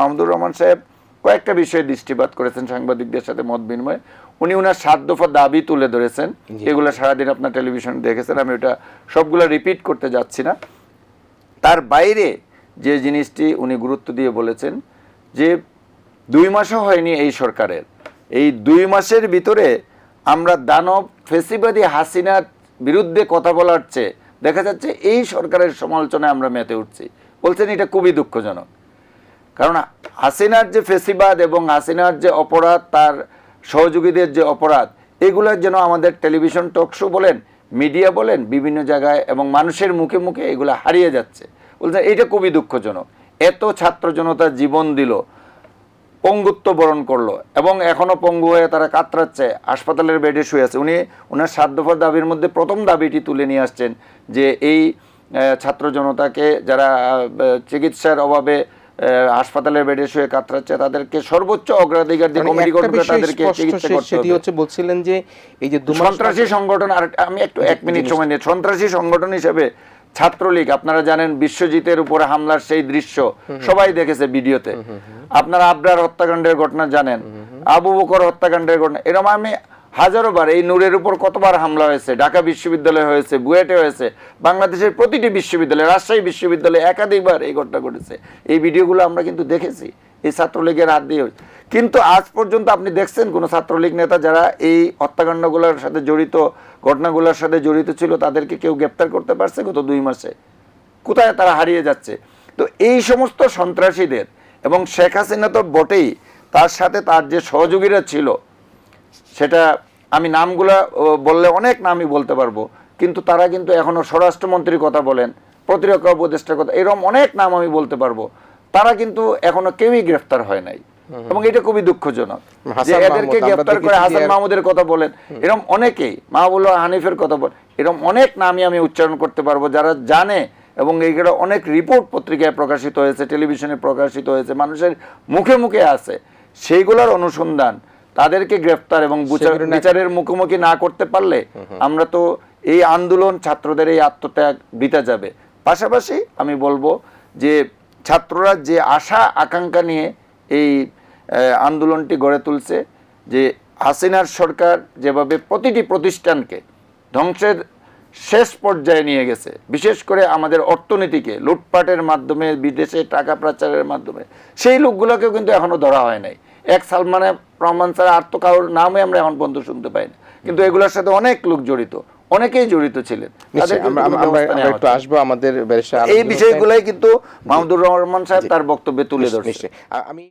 মাহমুদুর রহমান সাহেব কয়েকটা বিষয়ে দৃষ্টিপাত করেছেন সাংবাদিকদের সাথে মত বিনিময়ে। উনি ওনার সাত দফা দাবি তুলে ধরেছেন। এগুলো সারাদিন আপনার টেলিভিশনে দেখেছেন আমি ওটা সবগুলো রিপিট করতে যাচ্ছি না। তার বাইরে যে জিনিসটি উনি গুরুত্ব দিয়ে বলেছেন যে দুই মাসও হয়নি এই সরকারের। এই দুই মাসের ভিতরে আমরা দানব ফেসিবাদী হাসিনার বিরুদ্ধে কথা বলার চেয়ে দেখা যাচ্ছে এই সরকারের সমালোচনায় আমরা মেতে উঠছি। বলছেন এটা খুবই দুঃখজনক। কারণ হাসিনার যে ফেসিবাদ এবং হাসিনার যে অপরাধ, তার সহযোগীদের যে অপরাধ এগুলোর যেন আমাদের টেলিভিশন টক শো বলেন, মিডিয়া বলেন, বিভিন্ন জায়গায় এবং মানুষের মুখে মুখে এগুলো হারিয়ে যাচ্ছে। বলছেন এটা খুবই দুঃখজনক। এত ছাত্র জনতা জীবন দিল, পঙ্গুত্ব বরণ করল এবং এখনও পঙ্গু হয়ে তারা কাতরাচ্ছে, হাসপাতালের বেডে শুয়ে আছে। উনি ওনার সাত দফার দাবির মধ্যে প্রথম দাবিটি তুলে নিয়ে আসছেন যে এই ছাত্র জনতাকে যারা চিকিৎসার অভাবে হাসপাতালের বেডে শুয়ে কাতরাচ্ছে তাদেরকে সর্বোচ্চ অগ্রাধিকার দিয়ে মানে কমিটি গঠন তাদেরকে চিকিৎসা করতে সেটি হচ্ছে বলছিলেন যে এই যে সন্ত্রাসী সংগঠন আর আমি একটু এক মিনিট সময় নিয়ে সন্ত্রাসী সংগঠন হিসেবে ছাত্রলীগ আপনারা জানেন বিশ্বজিতের উপরে হামলার সেই দৃশ্য সবাই দেখেছে ভিডিওতে। আপনারা আবরার হত্যাকাণ্ডের ঘটনা জানেন আবু বকর হত্যাকাণ্ডের ঘটনা এরকম আমি হাজারো বার এই নূরের উপর কতবার হামলা হয়েছে, ঢাকা বিশ্ববিদ্যালয় হয়েছে, বুয়েটে হয়েছে, বাংলাদেশের প্রতিটি বিশ্ববিদ্যালয়, রাজশাহী বিশ্ববিদ্যালয়ে একাধিকবার এই ঘটনা ঘটেছে। এই ভিডিওগুলো আমরা কিন্তু দেখেছি, এই ছাত্রলীগের হাত দিয়ে হয়েছে। কিন্তু আজ পর্যন্ত আপনি দেখছেন কোনো ছাত্রলীগ নেতা যারা এই হত্যাকাণ্ডগুলোর সাথে জড়িত, ঘটনাগুলোর সাথে জড়িত ছিল, তাদেরকে কেউ গ্রেপ্তার করতে পারছে গত দুই মাসে? কোথায় তারা হারিয়ে যাচ্ছে? তো এই সমস্ত সন্ত্রাসীদের এবং শেখ হাসিনা তো বটেই তার সাথে তার যে সহযোগীরা ছিল সেটা আমি নামগুলা বললে অনেক নামই বলতে পারব কিন্তু তারা কিন্তু এখনও স্বরাষ্ট্রমন্ত্রীর কথা বলেন প্রতিরক্ষা উপদেষ্টার কথা এরকম অনেক নাম আমি বলতে পারব। তারা কিন্তু এখনও কেউই গ্রেফতার হয় নাই। এবং এটা খুবই দুঃখজনক যে এদেরকে গ্রেফতার করে হাসান মাহমুদের কথা বলেন এরকম অনেকেই মাহবুল্লাহ হানিফের কথা বলেন এরকম অনেক নামই আমি উচ্চারণ করতে পারব যারা জানে এবং এইগুলো অনেক রিপোর্ট পত্রিকায় প্রকাশিত হয়েছে টেলিভিশনে প্রকাশিত হয়েছে মানুষের মুখে মুখে আছে সেইগুলোর অনুসন্ধান তাদেরকে গ্রেফতার এবং বুচা- বিচারের মুখোমুখি না করতে পারলে আমরা তো এই আন্দোলন ছাত্রদের এই আত্মত্যাগ বৃতা যাবে। পাশাপাশি আমি বলব যে ছাত্ররা যে আশা আকাঙ্ক্ষা নিয়ে এই আন্দোলনটি গড়ে তুলছে যে হাসিনার সরকার যেভাবে প্রতিটি প্রতিষ্ঠানকে ধ্বংসের শেষ পর্যায়ে নিয়ে গেছে বিশেষ করে আমাদের অর্থনীতিকে লুটপাটের মাধ্যমে বিদেশে টাকা পাচারের মাধ্যমে সেই লোকগুলোকেও কিন্তু এখনও ধরা হয় নাই। এক সালমানে রহমান স্যার আর তো কারোর নামে আমরা এমন পর্যন্ত শুনতে পাই না কিন্তু এগুলোর সাথে অনেক লোক জড়িত অনেকেই জড়িত ছিলেন। একটু আসব আমাদের এই বিষয়গুলাই কিন্তু মাহমুদুর রহমান সাহেব তার বক্তব্যে তুলে ধরছে। আমি